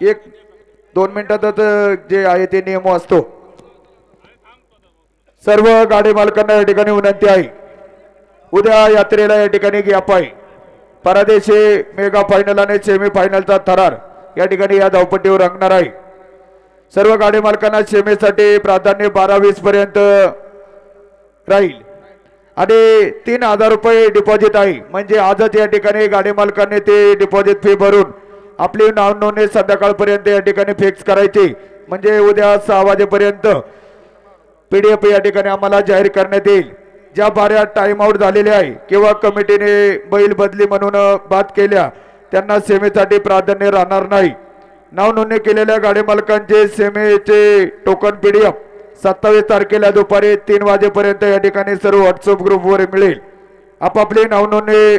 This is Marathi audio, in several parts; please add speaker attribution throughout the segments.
Speaker 1: एक दोन मिनिटातच जे आहे ते नियम असतो. सर्व गाडी मालकांना या ठिकाणी विनंती आहे. उद्या यात्रेला या ठिकाणी गॅप आहे परदेशी मेगा फायनल आणि सेमी फायनलचा थरार या ठिकाणी या धावपट्टीवर रंगणार आहे. सर्व गाडी मालकांना सेमीसाठी प्राधान्य बारा वीस पर्यंत राहील. आणि तीन हजार रुपये डिपॉझिट आहे. म्हणजे आजच या ठिकाणी गाडी मालकांनी ते डिपॉझिट फी भरून आपली नाव नोंदणी संध्याकाळपर्यंत या ठिकाणी फिक्स करायची. म्हणजे उद्या सहा वाजेपर्यंत पीडीएफ या ठिकाणी आम्हाला जाहीर करण्यात येईल. ज्या बाऱ्या टाइम आउट झालेल्या आहे किंवा कमिटीने बैल बदली म्हणून बाद केल्या त्यांना सेमेसाठी प्राधान्य राहणार नाही. नाव नोंदणी केलेल्या गाडी मालकांचे सेमेचे टोकन पीडीएफ सत्तावीस तारखेला दुपारी तीन वाजेपर्यंत या ठिकाणी सर्व व्हॉट्सअप ग्रुपवर मिळेल. आपापली नाव नोंदणी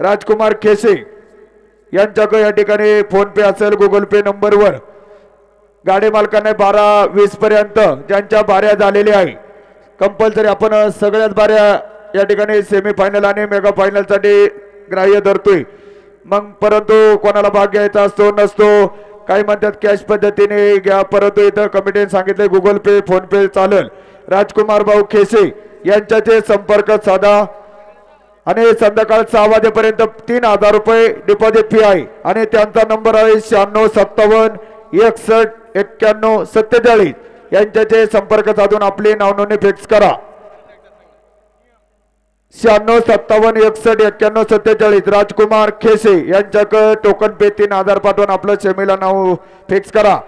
Speaker 1: राजकुमार खेसे यांच्याकडे या ठिकाणी फोन पे असेल गुगल पे नंबरवर. गाडी मालकांना बारा वीस पर्यंत ज्यांच्या बाऱ्या झालेल्या आहे. कंपल्सरी आपण सगळ्याच बाऱ्या या ठिकाणी सेमीफायनल आणि मेगा फायनलसाठी ग्राह्य धरतोय. मग परंतु कोणाला भाग घ्यायचा असतो नसतो काही म्हणतात कॅश पद्धतीने घ्या परंतु इथं कमिटीने सांगितले गुगल पे फोन पे चालेल. राजकुमार भाऊ खेसे यांच्याचे संपर्क साधा. आणि संध्याकाळ सहा वाजेपर्यंत तीन हजार रुपये डिपॉझिट फी आहे. आणि त्यांचा नंबर आहे शहाण्णव सत्तावन्न एकसष्ट एक्क्याण्णव सत्तेचाळीस. यांच्याचे संपर्क साधून आपली नावनोंदणी फिक्स करा. शहाण्णव सत्तावन्न एकसष्ट एक्क्याण्णव सत्तेचाळीस. राजकुमार खेसे यांच्याकडे टोकन पे तीन हजार पाठवून आपलं सेमीला नाव फिक्स करा.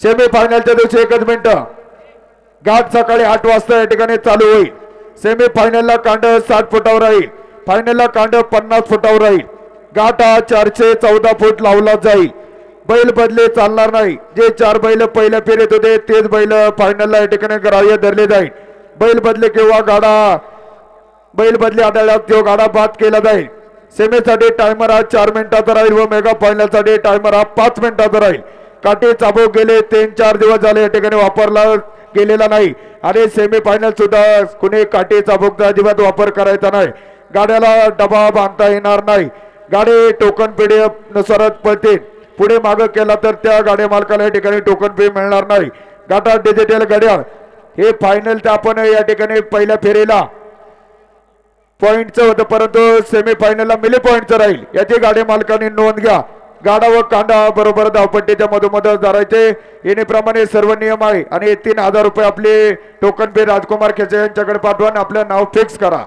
Speaker 1: सेमी फायनलच्या दिवशी एकच मिनिटं. घाट सकाळी आठ वाजता या ठिकाणी चालू होईल. सेमी फायनलला कांड साठ फुटावर राहील. फायनलला कांड पन्नास फुटावर राहील. घाट हा चारशे चौदा फूट लावला जाईल. बैल बदले चालणार नाही. जे चार बैल पहिल्या फेरीत होते तेच बैल फायनलला या ठिकाणी ग्राह्य धरले जाईल. बैल बदले किंवा गाडा बैल बदले आढळल्यास जो गाडा बाद केला जाईल. सेमीसाठी टायमर हा चार मिनिटाचा राहील व मेगा फायनलसाठी टायमर हा पाच मिनिटाचा राहील. काठी चाबोक गेले तीन चार दिवस झाले या ठिकाणी वापरला गेलेला नाही. आणि सेमी फायनल सुद्धा कुणी काठी चाबूकचा अजिबात वापर करायचा नाही. गाड्याला डबा बांधता येणार नाही. गाडी टोकन पीडीएफ नुसारच पुढे मागं केला तर त्या गाडी मालकाला या ठिकाणी टोकन फी मिळणार नाही. गाठा डिजिटल गाड्या हे फायनल तर आपण या ठिकाणी पहिल्या फेरीला पॉईंटचं होतं परंतु सेमी फायनलला मिली पॉईंटचं राहील. याची गाडी मालकाने नोंद घ्या. गाडा व कांदा बरोबर धावपट्टीच्या मधोमध धरायचे. येण्याप्रमाणे सर्व नियम आहे. आणि तीन हजार रुपये आपले टोकन पे राजकुमार खेचे यांच्याकडे पाठवा आणि आपलं नाव फिक्स करा.